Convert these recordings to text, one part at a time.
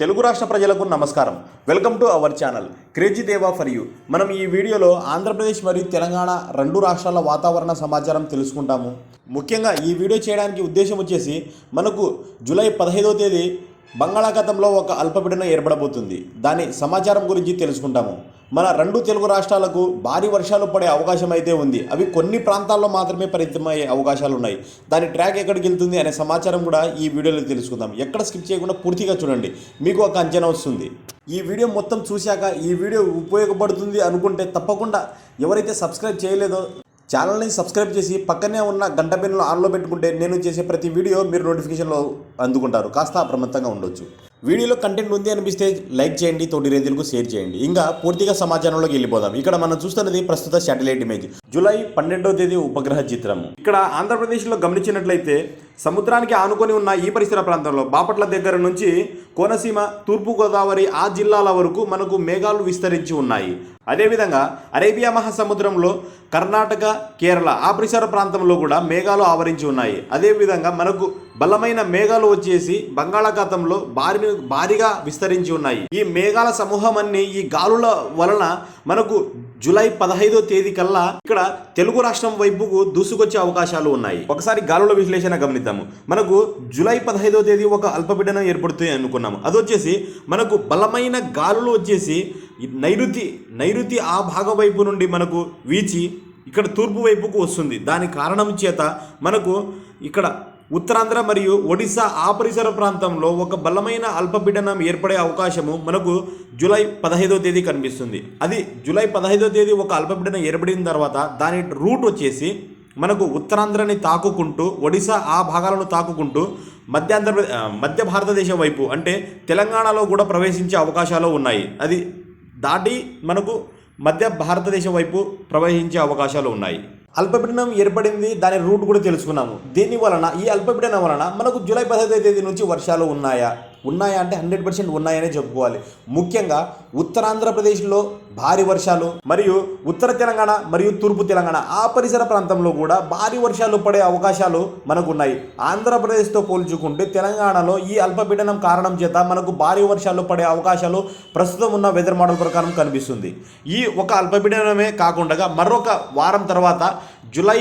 తెలుగు రాష్ట్ర ప్రజలకు నమస్కారం. Welcome to our channel. Crazy Deva for you. మనం ఈ వీడియోలో ఆంధ్రప్రదేశ్ మరియు తెలంగాణ రెండు రాష్ట్రాల వాతావరణ సమాచారం తెలుసుకుంటాము. ముఖ్యంగా ఈ వీడియో చేయడానికి ఉద్దేశం వచ్చేసి మనకు జూలై పదహైదవ తేదీ బంగాళాఖాతంలో ఒక అల్పపీడనం ఏర్పడబోతుంది. దాని సమాచారం గురించి తెలుసుకుంటాము. మన రెండు తెలుగు రాష్ట్రాలకు భారీ వర్షాలు పడే అవకాశం అయితే ఉంది. అవి కొన్ని ప్రాంతాల్లో మాత్రమే పరిమితమయ్యే అవకాశాలు ఉన్నాయి. దాని ట్రాక్ ఎక్కడికి వెళ్తుంది అనే సమాచారం కూడా ఈ వీడియోలో తెలుసుకుందాం. ఎక్కడ స్కిప్ చేయకుండా పూర్తిగా చూడండి. మీకు ఒక అంచనా వస్తుంది. ఈ వీడియో మొత్తం చూశాక ఈ వీడియో ఉపయోగపడుతుంది అనుకుంటే తప్పకుండా ఎవరైతే సబ్స్క్రైబ్ చేయలేదో ఛానల్ని సబ్స్క్రైబ్ చేసి పక్కనే ఉన్న గంట పెన్నులు ఆన్లో పెట్టుకుంటే నేను చేసే ప్రతి వీడియో మీరు నోటిఫికేషన్లో అందుకుంటారు. కాస్త అప్రమత్తంగా ఉండొచ్చు. వీడియోలో కంటెంట్ ఉంది అనిపిస్తే లైక్ చేయండి తోటి రైతులకు షేర్ చేయండి. ఇంకా పూర్తిగా సమాచారంలోకి వెళ్ళిపోదాం. ఇక్కడ మనం చూస్తున్నది ప్రస్తుత శాటిలైట్ ఇమేజ్ జూలై పన్నెండవ తేదీ ఉపగ్రహ చిత్రం ఇక్కడ ఆంధ్రప్రదేశ్లో గమనించినట్లయితే సముద్రానికి ఆనుకొని ఉన్న ఈ పరిసర ప్రాంతంలో బాపట్ల దగ్గర నుంచి కోనసీమ తూర్పుగోదావరి ఆ జిల్లాల వరకు మనకు మేఘాలు విస్తరించి ఉన్నాయి. అదేవిధంగా అరేబియా మహాసముద్రంలో కర్ణాటక కేరళ ఆ పరిసర ప్రాంతంలో కూడా మేఘాలు ఆవరించి ఉన్నాయి. అదేవిధంగా మనకు బలమైన మేఘాలు వచ్చేసి బంగాళాఖాతంలో భారీ భారీగా విస్తరించి ఉన్నాయి. ఈ మేఘాల సమూహం అన్ని ఈ గాలుల వలన మనకు జూలై పదహైదో తేదీ కల్లా ఇక్కడ తెలుగు రాష్ట్రం వైపుకు దూసుకొచ్చే అవకాశాలు ఉన్నాయి. ఒకసారి గాలుల విశ్లేషణ గమనిద్దాము మనకు జూలై పదహైదో తేదీ ఒక అల్పపీడనం ఏర్పడుతుంది అనుకున్నాము. అది వచ్చేసి మనకు బలమైన గాలులు వచ్చేసి నైరుతి నైరుతి ఆ భాగం వైపు నుండి మనకు వీచి ఇక్కడ తూర్పు వైపుకు వస్తుంది. దాని కారణం చేత మనకు ఇక్కడ ఉత్తరాంధ్ర మరియు ఒడిశా ఆ పరిసర ప్రాంతంలో ఒక బలమైన అల్పపీడనం ఏర్పడే అవకాశము మనకు జూలై పదహైదో తేదీ కనిపిస్తుంది. అది జూలై పదహైదో తేదీ ఒక అల్పపీడనం ఏర్పడిన తర్వాత దాని రూట్ వచ్చేసి మనకు ఉత్తరాంధ్రని తాకుకుంటూ ఒడిశా ఆ భాగాలను తాకుకుంటూ మధ్యాంధ్ర మధ్య భారతదేశం వైపు అంటే తెలంగాణలో కూడా ప్రవేశించే అవకాశాలు ఉన్నాయి. అది దాటి మనకు మధ్య భారతదేశం వైపు ప్రవేశించే అవకాశాలు ఉన్నాయి. అల్పపీడనం ఏర్పడింది దాని రూట్ కూడా తెలుసుకున్నాము. దీని వలన ఈ అల్పపీడనం వలన మనకు జూలై పదహైదో తేదీ నుంచి వర్షాలు ఉన్నాయా? ఉన్నాయా అంటే హండ్రెడ్ పర్సెంట్ ఉన్నాయనే చెప్పుకోవాలి. ముఖ్యంగా ఉత్తరాంధ్రప్రదేశ్లో భారీ వర్షాలు మరియు ఉత్తర తెలంగాణ మరియు తూర్పు తెలంగాణ ఆ పరిసర ప్రాంతంలో కూడా భారీ వర్షాలు పడే అవకాశాలు మనకు ఉన్నాయి ఆంధ్రప్రదేశ్తో పోల్చుకుంటే తెలంగాణలో ఈ అల్పపీడనం కారణం చేత మనకు భారీ వర్షాలు పడే అవకాశాలు ప్రస్తుతం ఉన్న వెదర్ మోడల్ ప్రకారం కనిపిస్తుంది. ఈ ఒక అల్పపీడనమే కాకుండా మరొక వారం తర్వాత జూలై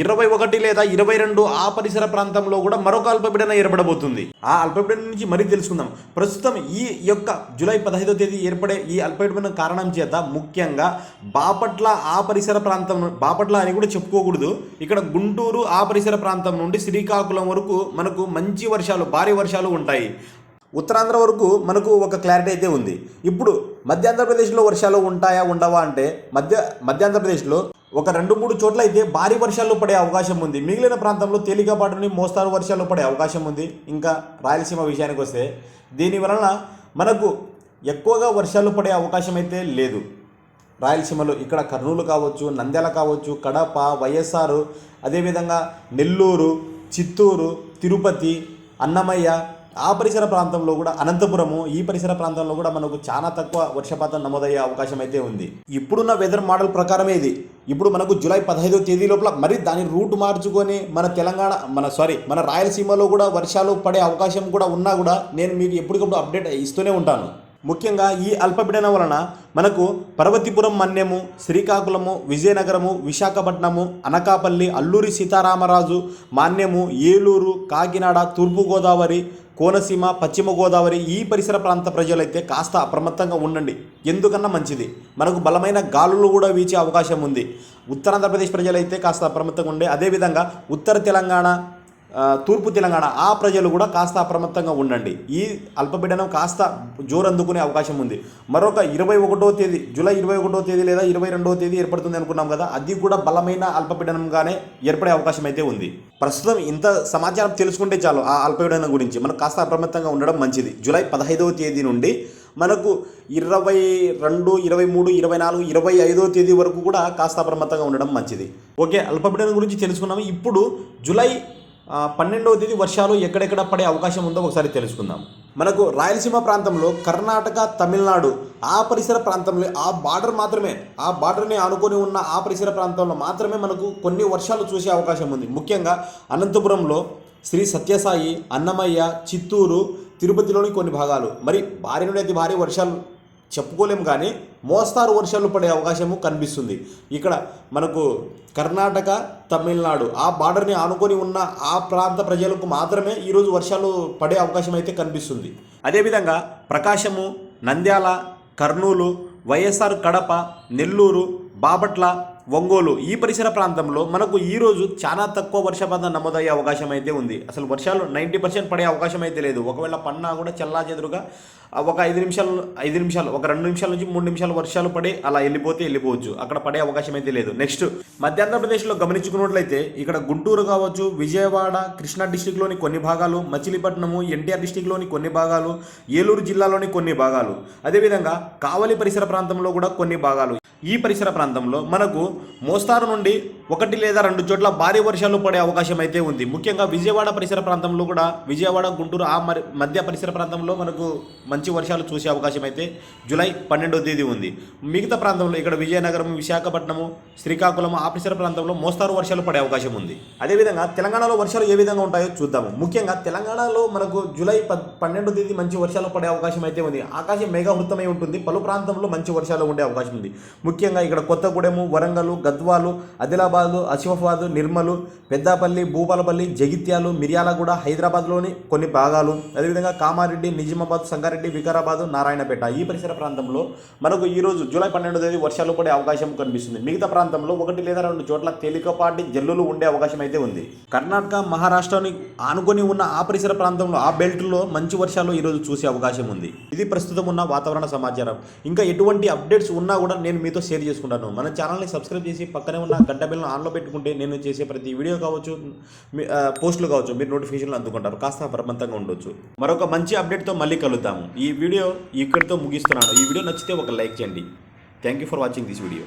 ఇరవై ఒకటి లేదా ఇరవై రెండు ఆ పరిసర ప్రాంతంలో కూడా మరొక అల్పపీడనం ఏర్పడబోతుంది. ఆ అల్పపీడనం నుంచి మరీ తెలుసుకుందాం. ప్రస్తుతం ఈ యొక్క జూలై పదహైదో తేదీ ఏర్పడే ఈ అల్పపీడనం కారణం చేత ముఖ్యంగా బాపట్ల ఆ పరిసర ప్రాంతం బాపట్ల అని కూడా చెప్పుకోకూడదు. ఇక్కడ గుంటూరు ఆ పరిసర ప్రాంతం నుండి శ్రీకాకుళం వరకు మనకు మంచి వర్షాలు భారీ వర్షాలు ఉంటాయి. ఉత్తరాంధ్ర వరకు మనకు ఒక క్లారిటీ అయితే ఉంది. ఇప్పుడు మధ్యాంధ్రప్రదేశ్లో వర్షాలు ఉంటాయా ఉండవా అంటే మధ్య మధ్యాంధ్రప్రదేశ్లో ఒక రెండు మూడు చోట్ల అయితే భారీ వర్షాలు పడే అవకాశం ఉంది. మిగిలిన ప్రాంతంలో తేలికపాటి నుండి మోస్తారు వర్షాలు పడే అవకాశం ఉంది. ఇంకా రాయలసీమ విషయానికి వస్తే దీని వలన మనకు ఎక్కువగా వర్షాలు పడే అవకాశం అయితే లేదు. రాయలసీమలో ఇక్కడ కర్నూలు కావచ్చు నంద్యాల కావచ్చు కడప వైఎస్ఆర్ అదేవిధంగా నెల్లూరు చిత్తూరు తిరుపతి అన్నమయ్య ఆ పరిసర ప్రాంతంలో కూడా అనంతపురము ఈ పరిసర ప్రాంతంలో కూడా మనకు చాలా తక్కువ వర్షపాతం నమోదయ్యే అవకాశం అయితే ఉంది. ఇప్పుడున్న వెదర్ మోడల్ ప్రకారమే ఇది. ఇప్పుడు మనకు జూలై పదహైదో తేదీ లోపల మరి దాని రూట్ మార్చుకొని మన తెలంగాణ మన సారీ మన రాయలసీమలో కూడా వర్షాలు పడే అవకాశం కూడా ఉన్నా కూడా నేను మీకు ఎప్పటికప్పుడు అప్డేట్ ఇస్తూనే ఉంటాను. ముఖ్యంగా ఈ అల్పపీడనం వలన మనకు పర్వతీపురం మన్యము శ్రీకాకుళము విజయనగరము విశాఖపట్నము అనకాపల్లి అల్లూరి సీతారామరాజు మాన్యము ఏలూరు కాకినాడ తూర్పుగోదావరి కోనసీమ పశ్చిమ గోదావరి ఈ పరిసర ప్రాంత ప్రజలైతే కాస్త అప్రమత్తంగా ఉండండి. ఎందుకన్నా మంచిది? మనకు బలమైన గాలులు కూడా వీచే అవకాశం ఉంది. ఉత్తరాంధ్రప్రదేశ్ ప్రజలైతే కాస్త అప్రమత్తంగా ఉండే. అదేవిధంగా ఉత్తర తెలంగాణ తూర్పు తెలంగాణ ఆ ప్రజలు కూడా కాస్త అప్రమత్తంగా ఉండండి. ఈ అల్పపీడనం కాస్త జోరు అందుకునే అవకాశం ఉంది. మరొక ఇరవై ఒకటో తేదీ జూలై ఇరవై ఒకటో తేదీ లేదా ఇరవై రెండవ తేదీ ఏర్పడుతుంది అనుకున్నాం కదా అది కూడా బలమైన అల్పపీడనంగానే ఏర్పడే అవకాశం అయితే ఉంది. ప్రస్తుతం ఇంత సమాచారం తెలుసుకుంటే చాలు ఆ అల్పపీడనం గురించి. మనం కాస్త అప్రమత్తంగా ఉండడం మంచిది. జూలై పదహైదవ తేదీ నుండి మనకు ఇరవై రెండు ఇరవై మూడు ఇరవై నాలుగు ఇరవై ఐదో తేదీ వరకు కూడా కాస్త అప్రమత్తంగా ఉండడం మంచిది. ఓకే అల్పపీడనం గురించి తెలుసుకున్నాము. ఇప్పుడు జూలై పన్నెండవ తేదీ వర్షాలు ఎక్కడెక్కడ పడే అవకాశం ఉందో ఒకసారి తెలుసుకుందాం. మనకు రాయలసీమ ప్రాంతంలో కర్ణాటక తమిళనాడు ఆ పరిసర ప్రాంతంలో ఆ బార్డర్ మాత్రమే ఆ బార్డర్ని ఆనుకొని ఉన్న ఆ పరిసర ప్రాంతంలో మాత్రమే మనకు కొన్ని వర్షాలు చూసే అవకాశం ఉంది. ముఖ్యంగా అనంతపురంలో శ్రీ సత్యసాయి అన్నమయ్య చిత్తూరు తిరుపతిలోని కొన్ని భాగాలు. మరి భారీ నుండి అతి భారీ వర్షాలు చెప్పుకోలేము కానీ మోస్తారు వర్షాలు పడే అవకాశము కనిపిస్తుంది. ఇక్కడ మనకు కర్ణాటక తమిళనాడు ఆ బార్డర్ని ఆనుకొని ఉన్న ఆ ప్రాంత ప్రజలకు మాత్రమే ఈరోజు వర్షాలు పడే అవకాశం అయితే కనిపిస్తుంది. అదేవిధంగా ప్రకాశము నంద్యాల కర్నూలు వైఎస్ఆర్ కడప నెల్లూరు బాపట్ల ఒంగోలు ఈ పరిసర ప్రాంతంలో మనకు ఈరోజు చాలా తక్కువ వర్షపాతం నమోదయ్యే అవకాశం అయితే ఉంది. అసలు వర్షాలు నైంటీ పర్సెంట్ పడే అవకాశం అయితే లేదు. ఒకవేళ పన్నా కూడా చల్లా చెదురుగా ఒక ఐదు నిమిషాలు ఐదు నిమిషాలు ఒక రెండు నిమిషాల నుంచి మూడు నిమిషాలు వర్షాలు పడి అలా వెళ్ళిపోతే వెళ్ళిపోవచ్చు. అక్కడ పడే అవకాశం అయితే లేదు. నెక్స్ట్ మధ్య ఆంధ్రప్రదేశ్లో గమనించుకున్నట్లయితే ఇక్కడ గుంటూరు కావచ్చు విజయవాడ కృష్ణా డిస్టిక్లోని కొన్ని భాగాలు మచిలీపట్నము ఎన్టీఆర్ డిస్టిక్లోని కొన్ని భాగాలు ఏలూరు జిల్లాలోని కొన్ని భాగాలు. అదేవిధంగా కావలి పరిసర ప్రాంతంలో కూడా కొన్ని భాగాలు. ఈ పరిసర ప్రాంతంలో మనకు మోస్తారు నుండి ఒకటి లేదా రెండు చోట్ల భారీ వర్షాలు పడే అవకాశం అయితే ఉంది. ముఖ్యంగా విజయవాడ పరిసర ప్రాంతంలో కూడా విజయవాడ గుంటూరు ఆ మరి మధ్య పరిసర ప్రాంతంలో మనకు మంచి వర్షాలు చూసే అవకాశం అయితే జూలై పన్నెండో తేదీ ఉంది. మిగతా ప్రాంతంలో ఇక్కడ విజయనగరం విశాఖపట్నము శ్రీకాకుళం ఆ పరిసర ప్రాంతంలో మోస్తారు వర్షాలు పడే అవకాశం ఉంది. అదేవిధంగా తెలంగాణలో వర్షాలు ఏ విధంగా ఉంటాయో చూద్దాము. ముఖ్యంగా తెలంగాణలో మనకు జూలై పద్ పన్నెండో తేదీ మంచి వర్షాలు పడే అవకాశం అయితే ఉంది. ఆకాశం మేఘవృత్తమై ఉంటుంది. పలు ప్రాంతంలో మంచి వర్షాలు ఉండే అవకాశం ఉంది. ముఖ్యంగా ఇక్కడ కొత్తగూడెము వరంగల్ గద్వాలు ఆదిలాబాద్ ఆసిఫాబాద్ నిర్మలు పెద్దపల్లి భూపాలపల్లి జగిత్యాలు మిర్యాలగూడ హైదరాబాద్లోని కొన్ని భాగాలు. అదేవిధంగా కామారెడ్డి నిజామాబాద్ సంగారెడ్డి వికారాబాద్ నారాయణపేట. ఈ పరిసర ప్రాంతంలో మనకు ఈరోజు జూలై పన్నెండో తేదీ వర్షాలు పడే అవకాశం కనిపిస్తుంది. మిగతా ప్రాంతంలో ఒకటి లేదా రెండు చోట్ల తేలికపాటి జల్లులు ఉండే అవకాశం అయితే ఉంది. కర్ణాటక మహారాష్ట్రని ఆనుకొని ఉన్న ఆ పరిసర ప్రాంతంలో ఆ బెల్ట్లో మంచి వర్షాలు ఈరోజు చూసే అవకాశం ఉంది. ఇది ప్రస్తుతం ఉన్న వాతావరణ సమాచారం. ఇంకా ఎటువంటి అప్డేట్స్ ఉన్నా కూడా నేను మీతో షేర్ చేసుకుంటాను. మన ఛానల్ని సబ్స్క్రైబ్ చేసి పక్కనే ఉన్న గంట బిల్లను ఆన్లో పెట్టుకుంటే నేను చేసే ప్రతి వీడియో కావచ్చు పోస్టులు కావచ్చు మీరు నోటిఫికేషన్లు అందుకుంటారు. కాస్త ప్రబంధంగా ఉండొచ్చు. మరొక మంచి అప్డేట్తో మళ్ళీ కలుద్దాము. ఈ వీడియో ఇక్కడితో ముగిస్తున్నాను. ఈ వీడియో నచ్చితే ఒక లైక్ చేయండి. Thank you for watching this video